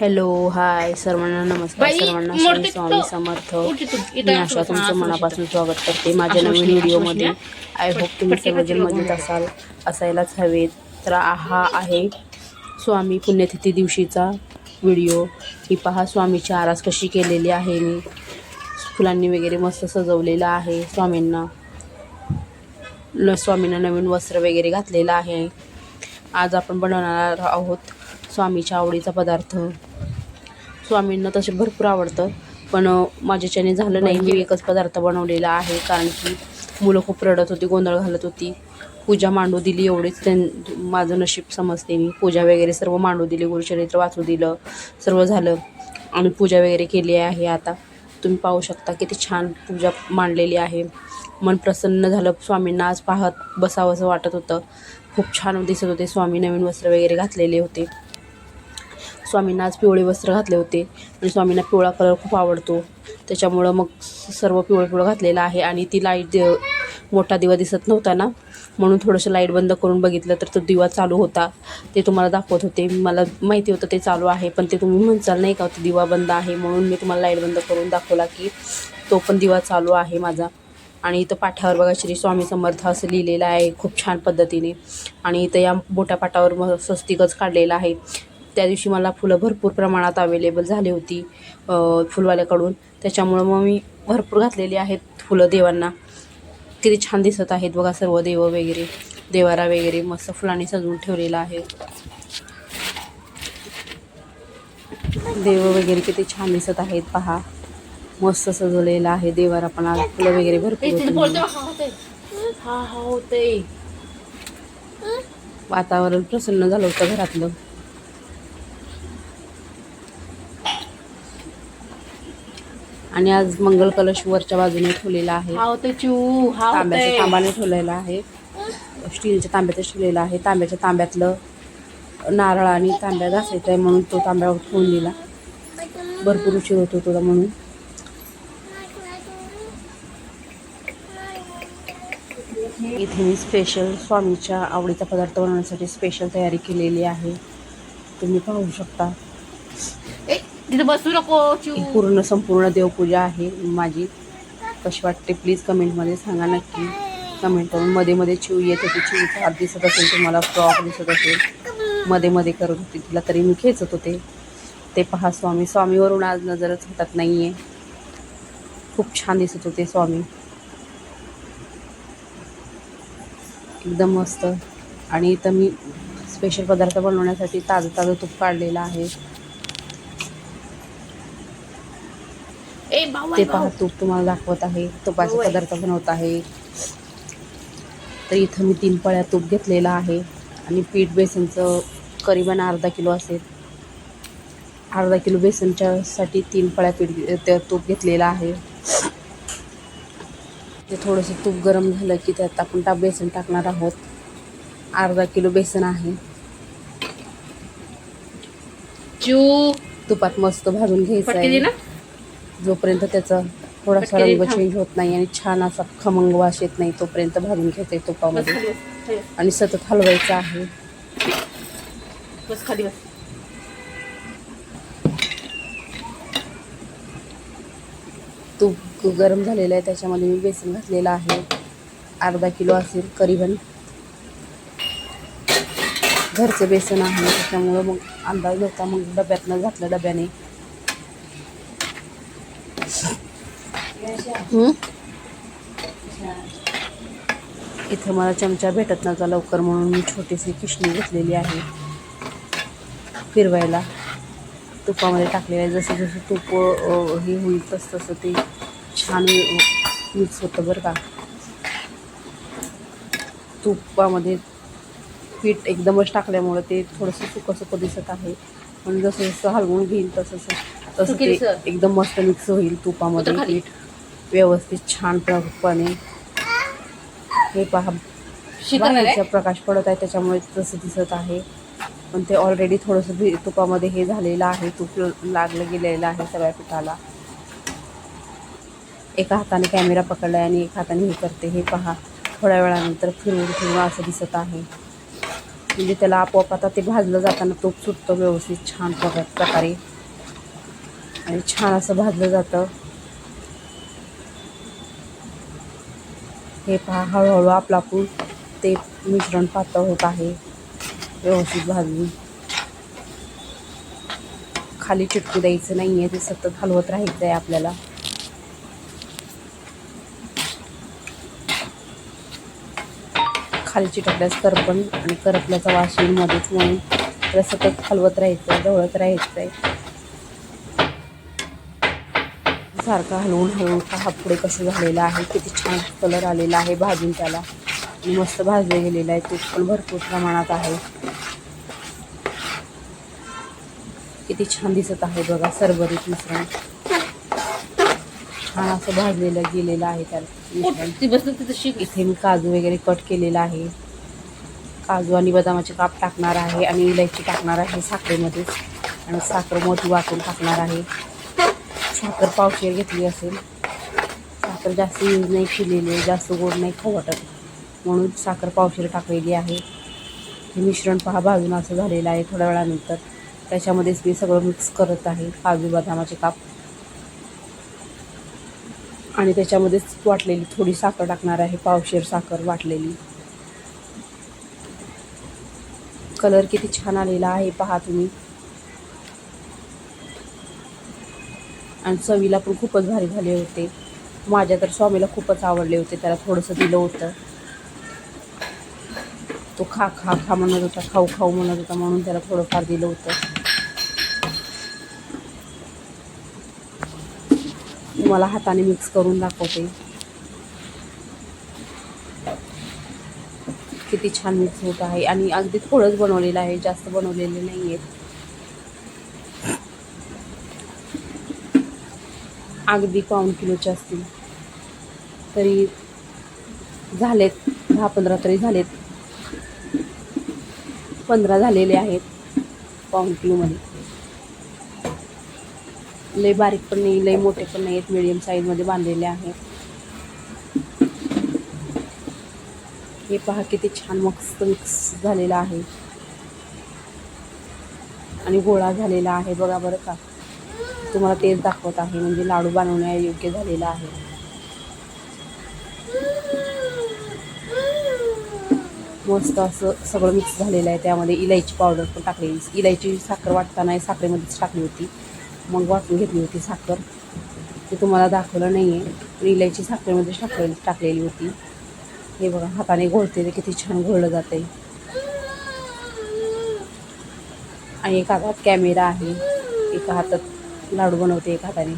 Hello hi सर्वांना नमस्कार सर्वांना श्री स्वामी तो. समर्थ मी आशा तुमचं मनापासून. स्वागत करते. माझ्या नवीन व्हिडिओमध्ये आय होप तुम्ही सर्वजण मजेत असाल असायलाच हवेत. तर हा आहे स्वामी पुण्यतिथी दिवशीचा व्हिडिओ. ही पहा स्वामीची आरास कशी केलेली आहे मी फुलांनी वगैरे मस्त सजवलेलं आहे स्वामींना. ल- स्वामींना नवीन वस्त्र वगैरे घातलेलं आहे. आज आपण बनवणार आहोत स्वामीच्या आवडीचा पदार्थ. स्वामींना तसे भरपूर आवडतं. पण माझ्याच्याने झालं नाही. मी एकच पदार्थ बनवलेला आहे. कारण की मुलं खूप रडत होती गोंधळ घालत होती. पूजा मांडू दिली एवढीच. त्यां माझं नशीब समजते. मी पूजा वगैरे सर्व मांडू दिली गुरुचरित्र वाचू दिलं सर्व झालं. आणि पूजा वगैरे केली आहे आता. तुम्ही पाहू शकता किती छान पूजा मांडलेली आहे. मन प्रसन्न झालं. स्वामींना आज पाहत बसावंसं वाटत होतं. खूप छान दिसत होते. स्वामी नवीन वस्त्र वगैरे घातलेले होते. स्वामींना आज पिवळे वस्त्र घातले होते. आणि स्वामींना पिवळा कलर खूप आवडतो. त्याच्यामुळं मग सर्व पिवळं पिवळं घातलेलं आहे. आणि ती लाइट मोठा दिवा दिसत नव्हता ना. म्हणून थोडंसं लाइट बंद करून बघितलं तर तो दिवा चालू होता. ते तुम्हाला दाखवत होते. मला माहिती होतं ते चालू आहे पण ते तुम्ही म्हणचाल नाही का ते दिवा बंद आहे म्हणून मी तुम्हाला लाइट बंद करून दाखवला की तो पण दिवा चालू आहे माझा. आणि इथं पाठावर बघा श्री स्वामी समर्थ असं लिहिलेलं आहे खूप छान पद्धतीने. आणि इथं या मोठ्या पाठावर मग स्वस्तिकच काढलेलं आहे. त्या दिवशी मला फुलं भरपूर प्रमाणात अवेलेबल झाली होती फुलवाल्याकडून. त्याच्यामुळं मग मी भरपूर घातलेली आहेत फुलं देवांना. किती छान दिसत आहेत बघा सर्व देव वगैरे देवारा वगैरे मस्त फुलांनी सजवून ठेवलेलं आहे. देव वगैरे किती छान दिसत आहेत पहा. मस्त सजवलेलं आहे देवारा पण आज. फुलं वगैरे भरपूर वातावरण प्रसन्न झालं होतं घरातलं. आणि आज मंगल कलश वरच्या बाजूने ठेवलेला आहे. तांब्याच्या तांबाने ठेवलेला आहे. स्टीलच्या तांब्यातच ठेवलेला आहे. तांब्याच्या तांब्यातलं नारळ आणि तांब्या घासायचा आहे म्हणून तो तांब्या ठेवून दिला. भरपूर उशीर होत होता म्हणून. इथे मी स्पेशल स्वामीच्या आवडीचा पदार्थ बनवण्यासाठी स्पेशल तयारी केलेली आहे. तुम्ही पाहू शकता. तिथे बसू नको ही पूर्ण संपूर्ण देवपूजा आहे माझी. कशी वाटते प्लीज कमेंटमध्ये सांगा नक्की. कमेंट करून मध्ये मध्ये चिव येत होती चिवचा हात दिसत असेल तुम्हाला फ्रॉक दिसत असेल. मध्ये मध्ये करत होती तिला तरी मी खेचत होते. ते पहा स्वामी स्वामीवरून आज नजरच हटत नाही आहे खूप छान दिसत होते स्वामी. एकदम मस्त. आणि इथं मी स्पेशल पदार्थ बनवण्यासाठी ताजं ताजं तूप काढलेलं आहे. ते पहा. तूप तुम्हाला दाखवत आहे तुपाचे. पदार्थ बनवत आहे. तर इथं मी तीन पळ्या तूप घेतलेलं आहे आणि पीठ बेसनचं करीबन अर्धा किलो असेल. अर्धा किलो बेसनच्या साठी तीन पळ्या पीठ तूप घेतलेलं आहे. ते थोडंसं तूप गरम झालं की त्यात आपण टा बेसन टाकणार आहोत. अर्धा किलो बेसन आहे. चिऊ तुपात मस्त भाजून घ्यायचं आहे. ना. जोपर्यंत त्याचा थोडासा रंग. चेंज होत नाही आणि छान असा खमंग वास येत नाही तोपर्यंत भाजून घ्यायचं आहे बस तुपामध्ये. आणि सतत हलवायचं आहे. बस खाली बस. तूप गरम झालेलं आहे त्याच्यामध्ये मी बेसन घातलेलं आहे. अर्धा किलो असेल करीबन. घरचं बेसन आहे त्याच्यामुळं मग अंदाज होता मग डब्यातनं घातलं डब्याने. इथं मला चमचा भेटत नव्हता लवकर म्हणून मी छोटीशी किशणी घेतलेली आहे. फिरवायला. तुपामध्ये टाकलेलं आहे. जसं जसं तूप हे होईल तसं तसं ते छान मिक्स होतं बरं का. तुपामध्ये पीठ एकदमच टाकल्यामुळं ते थोडंसं सुकं सुकं दिसत आहे. पण जसं जसं हलवून घेईल तसं तसं ते. एकदम मस्त मिक्स होईल तुपामध्ये. पीठ. व्यवस्थित छान प्रमाणे हे पहा. आहे? बाहेरचा प्रकाश पडत आहे त्याच्यामुळे तसं दिसत आहे. पण ते ऑलरेडी थोडंसं तुपामध्ये हे झालेलं आहे. तूप लागलं गेलेलं आहे सगळ्या पिठाला. एका हाताने कॅमेरा पकडला आणि एका हाताने हे करते. हे पहा. थोड्या वेळानंतर फिरवून फिरवून असं दिसत आहे. म्हणजे त्याला आपोआप आता ते भाजलं जाताना तूप सुटतं व्यवस्थित छान प्रका- प्रकारे. आणि छान असं भाजलं जातं. हे पहा हळूहळू आपला पूर ते मिश्रण पातळ होत आहे. व्यवस्थित भाजून. खाली चिटकू द्यायचं नाही आहे ते सतत हलवत राहायचं आहे आपल्याला. खाली चिटकल्यास करपण आणि करपल्याचा वास मध्येच म्हणून. त्याला सतत हलवत राहायचं आहे ढवळत राहायचं आहे सारखं हलवून हलवून पहा पुढे कसं झालेलं आहे किती छान कलर आलेला आहे भाजून त्याला. मस्त भाजले गेलेलं आहे तूप पण भरपूर प्रमाणात आहे. किती छान दिसत आहे बघा सरभरीत मिश्रण. छान असं भाजलेलं गेलेलं आहे त्याला इथे मी काजू वगैरे कट केलेला आहे. काजू आणि बदामाचे काप टाकणार आहे आणि इलायची टाकणार आहे साखरेमध्येच. आणि साखर मोठी वाटून टाकणार आहे. साखर पावशेर घेतली असेल. साखर जास्त यूज नाही केलेली आहे जास्त गोड नाही खाऊ वाटत. म्हणून साखर पावशेर टाकलेली आहे. हे मिश्रण पहा भाजून असं झालेलं आहे थोड्या वेळानंतर. त्याच्यामध्येच मी सगळं मिक्स करत आहे काजू बदामाचे काप. आणि त्याच्यामध्येच वाटलेली थोडी साखर टाकणार आहे पावशेर साखर वाटलेली. कलर किती छान आलेला आहे पहा तुम्ही. आणि चवीला पण खूपच भारी झाले होते. माझ्या तर स्वामीला खूपच आवडले होते. त्याला थोडंसं दिलं होतं. तो खा खा खा म्हणत होता खाऊ खाऊ म्हणत होता म्हणून त्याला थोडंफार दिलं होतं. तुम्हाला हाताने मिक्स करून दाखवते. किती छान मिक्स होत आहे. आणि अगदी थोडंच बनवलेलं आहे. जास्त बनवलेले नाही आहेत अगदी पाऊण किलोचे असतील. तरी झालेत दहा पंधरा तरी झालेत. पंधरा झालेले आहेत पाऊण किलोमध्ये. लय बारीक पण नाही लय मोठे पण नाही आहेत मिडियम साईजमध्ये बांधलेले आहेत. हे पहा किती छान मस्त मिक्स झालेला आहे. आणि गोळा झालेला आहे बघा बरं का. तुम्हाला तेच दाखवत आहे. म्हणजे लाडू बनवण्यायोग्य झालेला आहे. मस्त असं सगळं मिक्स झालेलं आहे. त्यामध्ये इलायची पावडर पण टाकलेली इलायची साखर वाटताना साखरेमध्येच टाकली होती. मग वाटून घेतली होती साखर. ते तुम्हाला दाखवलं नाही आहे पण इलायची साखरेमध्येच टाकलेली टाकलेली होती. हे बघा हाताने घोळते ते किती छान घोळलं जाते आणि एका हातात कॅमेरा आहे. एका हातात लाडू बनवते एका हाताने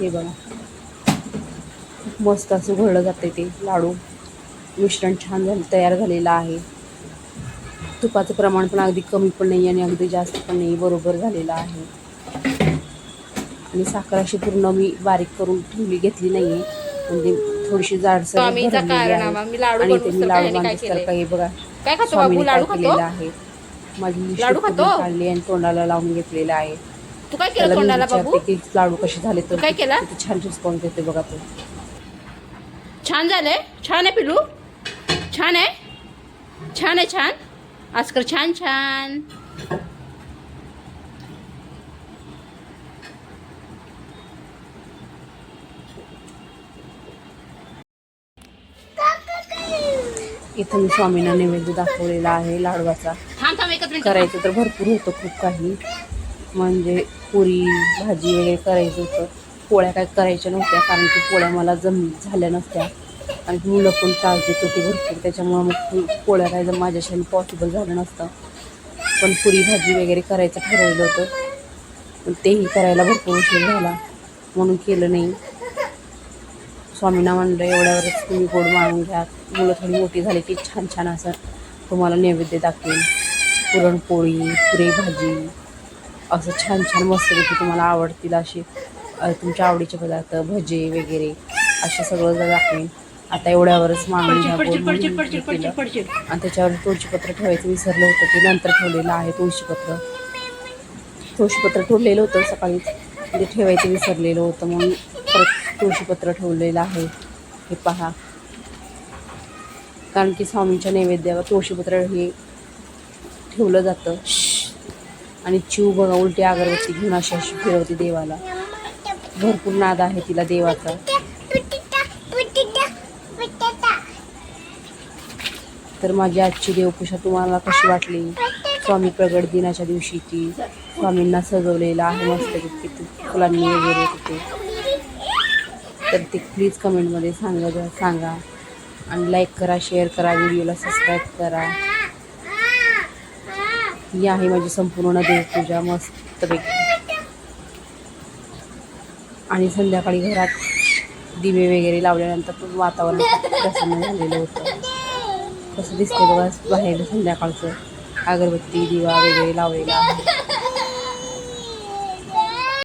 हे बघा. मस्त असं घोळलं जाते ते लाडू. मिश्रण छान झालं तयार झालेलं आहे. तुपाचं प्रमाण पण अगदी कमी पण नाही आणि अगदी जास्त पण नाही बरोबर झालेलं आहे. आणि साखर अशी पूर्ण मी बारीक करून ठेवली घेतली नाही आहे म्हणजे थोडीशी जाडसर आणि ते मी लाडू बांधूस तर? काही बघा स्वामीने काय केलेलं आहे. माझी लाडू खातो? काढली आणि तोंडाला लावून घेतलेलं आहे. तू काय केलं तोंडाला बाबू? की लाडू कसे झाले तर तू काय केलं? छान रिस्पॉन्स देते बघा तो. छान झालंय? छान आहे पिलू छान आहे? छान आहे छान? आजकर छान छान. इथं मी स्वामींना नैवेद्य दाखवलेला आहे लाडवाचा. करायचं तर भरपूर होतं खूप काही. म्हणजे पुरी भाजी वगैरे करायचं होतं. पोळ्या काय करायच्या नव्हत्या कारण की पोळ्या मला जम झाल्या नसत्या. आणि मुलं पण त्रास देत होती भरपूर. त्याच्यामुळं मग पोळ्या काय जर माझ्याशी पॉसिबल झालं नसतं. पण पुरी भाजी वगैरे करायचं ठरवलं होतं. पण तेही करायला भरपूर उशीर झाला. म्हणून केलं नाही. स्वामींना म्हणलं एवढ्यावरच तुम्ही गोड माळून घ्या. मुलं थोडी मोठी झाली की छान छान असं तुम्हाला नैवेद्य दाखवेल पुरणपोळी पुरी भाजी असं छान छान मस्तपैकी तुम्हाला आवडतील असे तुमच्या आवडीचे पदार्थ भजे वगैरे असे सगळं जर दाखवेन आता एवढ्यावरच मागणी आणि त्याच्यावर तुळशीपत्र ठेवायचं विसरलं होतं ते नंतर ठेवलेलं आहे तुळशीपत्र. तुळशीपत्र ठेवलेलं होतं सकाळी. ते ठेवायचं विसरलेलं होतं म्हणून परत तुळशीपत्र ठेवलेलं आहे. हे पहा. कारण की स्वामींच्या नैवेद्यावर तुळशीपत्र हे ठेवलं जातं. आणि चिव बघा उलटी अगरबत्ती घेऊन अशी अशी फिरवते देवाला. भरपूर नाद आहे तिला देवाचा. तर माझी आजची देवपूजा तुम्हाला कशी वाटली? स्वामी प्रगट दिनाच्या दिवशी ती स्वामींना सजवलेलं आहे मस्त किती फुलांनी वगैरे तिथे तर ते प्लीज कमेंटमध्ये सांगा सांगा. आणि लाईक करा शेअर करा व्हिडिओला सबस्क्राईब करा. ही आहे माझी संपूर्ण देवपूजा मस्तपैकी आणि संध्याकाळी घरात दिवे वगैरे लावल्यानंतर पण वातावरण खूप प्रसन्न झालेलं होतं. कसं दिसतं बघा बाहेर संध्याकाळचं अगरबत्ती दिवा वगैरे लावलेला. आहे